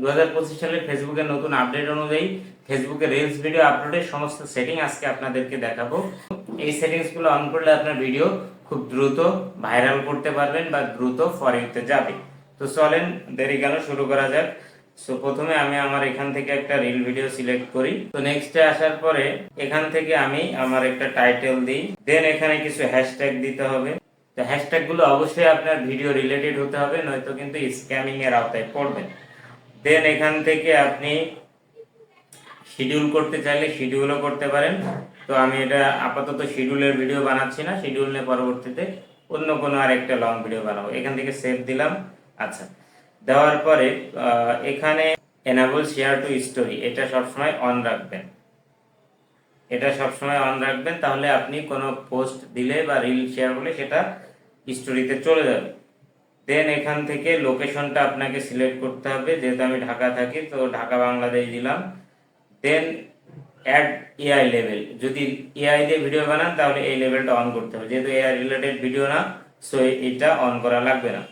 দু হাজার পঁচিশ সালের ফেসবুকের নতুন আপডেট অনুযায়ী ফেসবুকে রিলস ভিডিও আপলোডের সমস্ত সেটিং আজকে আপনাদেরকে দেখাবো। এই সেটিংসগুলো অন করলে আপনার ভিডিও খুব দ্রুত ভাইরাল করতে পারবেন বা দ্রুত ফরিতে যাবে। তো চলেন, দেরি কেন, শুরু করা যাক। সো প্রথমে আমি আমার এখান থেকে একটা রিল ভিডিও সিলেক্ট করি। তো নেক্সটে আসার পরে এখান থেকে আমি আমার একটা টাইটেল দিই। দেন এখানে কিছু হ্যাশট্যাগ দিতে হবে। তো হ্যাশট্যাগগুলো অবশ্যই আপনার ভিডিও রিলেটেড হতে হবে, নয়তো কিন্তু স্ক্যামিং এর আওতায় পড়বেন দেন এখান থেকে আপনি শিডিউল করতে চাইলে শিডিউলও করতে পারেন। তো আমি এটা আপাতত শিডিউলের ভিডিও বানাচ্ছি না। শিডিউল নিয়ে পরবর্তীতে অন্য কোনো আর একটা লং ভিডিও বানাবো। এখান থেকে সেভ দিলাম। আচ্ছা। দেওয়ার পরে এখানে এনাবল শেয়ার টু স্টোরি এটা সবসময় অন রাখবেন। এটা সবসময় অন রাখবেন। তাহলে আপনি কোনো পোস্ট দিলে বা রিল শেয়ার করলে সেটা স্টোরিতে চলে যাবে। দেন এখান থেকে লোকেশনটা আপনাকে সিলেক্ট করতে হবে। যেহেতু আমি ঢাকা থাকি, তো ঢাকা, বাংলাদেশ দিলাম। দেন অ্যাড এআই লেভেল যদি এআই দিয়ে ভিডিও বানান, তাহলে এই লেভেলটা অন করতে হবে। যেহেতু এআই রিলেটেড ভিডিও না সো এটা অন করা লাগবে না।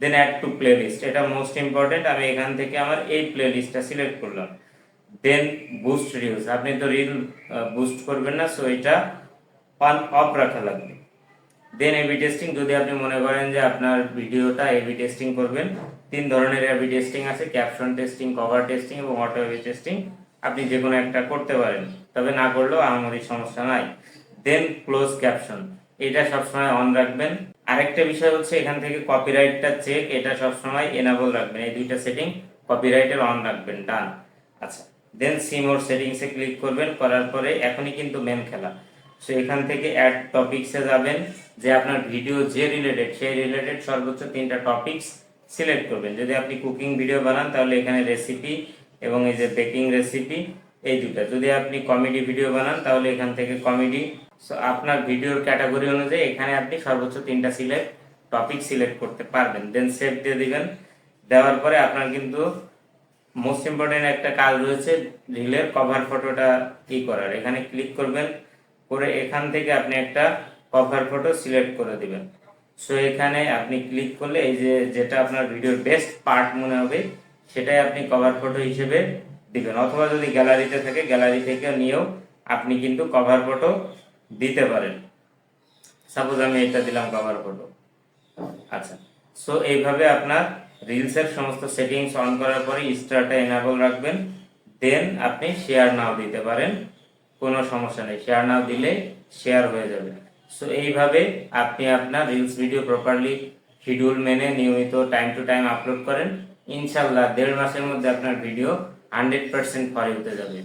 Then add to playlist এটা মোস্ট ইম্পর্টেন্ট আমি এখান থেকে আমার এই প্লে লিস্টটা সিলেক্ট করলাম। দেন বুস্ট রিলস আপনি তো রিল বুস্ট করবেন না সো এটা অন অফ রাখা লাগবে। দেন এবি টেস্টিং যদি আপনি মনে করেন যে আপনার ভিডিওটা এবি টেস্টিং করবেন, তিন ধরনের এবি টেস্টিং আছে ক্যাপশন টেস্টিং কভার টেস্টিং এবং অটো এবি টেস্টিং আপনি যে কোনো একটা করতে পারেন, তবে না করলেও আমাদের সমস্যা নাই। দেন ক্লোজ ক্যাপশন এটা সবসময় অন রাখবেন। আরেকটা বিষয় হচ্ছে এখান থেকে কপিরাইটটা চেক এটা সবসময় এনাবল রাখবেন। এই দুইটা সেটিং কপিরাইটের অন রাখবেন ডান আচ্ছা দেন সিমোর সেটিংসে ক্লিক করবেন, করার পরে এখনই কিন্তু মেন খেলা। সো এখান থেকে অ্যাড টপিকসে যাবেন, যে আপনার ভিডিও যে রিলেটেড সেই রিলেটেড সর্বোচ্চ তিনটা টপিকস সিলেক্ট করবেন। যদি আপনি কুকিং ভিডিও বানান, তাহলে এখানে রেসিপি এবং এই যে বেকিং রেসিপি এই দুটা যদি আপনি কমেডি ভিডিও বানান, তাহলে এখান থেকে কমেডি সো আপনার ভিডিওর ক্যাটাগরি অনুযায়ী এখানে আপনি সর্বোচ্চ তিনটা সিলেক্ট টপিক সিলেক্ট করতে পারবেন। দেন সেভ দিয়ে দিবেন। দেওয়ার পরে আপনার কিন্তু মোস্ট ইম্পর্টেন্ট একটা কাজ রয়েছে রিলের কভার ফটোটা কি করার। এখানে ক্লিক করবেন। করে এখান থেকে আপনি একটা কভার ফটো সিলেক্ট করে দিবেন। সো এখানে আপনি ক্লিক করলে এই যে যেটা আপনার ভিডিওর বেস্ট পার্ট মনে হবে, সেটাই আপনি কভার ফটো হিসেবে দিবেন। অথবা যদি গ্যালারিতে থাকে গ্যালারি থেকে নিয়েও আপনি কিন্তু কভার ফটো দিতে পারেন। সাপোজ আমি এটা দিলাম কভার ফটো আচ্ছা। সো এইভাবে আপনার রিলসের সমস্ত সেটিংস অন করার পরে স্টারটা এনাবল রাখবেন। দেন আপনি শেয়ার নাও দিতে পারেন। কোনো সমস্যা নেই। শেয়ার নাও দিলে শেয়ার হয়ে যাবে। সো এইভাবে আপনি আপনার রিলস ভিডিও প্রপারলি শিডিউল মেনে নিয়মিত টাইম টু টাইম আপলোড করেন। ইনশাল্লাহ দেড় মাসের মধ্যে আপনার ভিডিও হান্ড্রেড পার্সেন্ট ফরে হতে যাবে।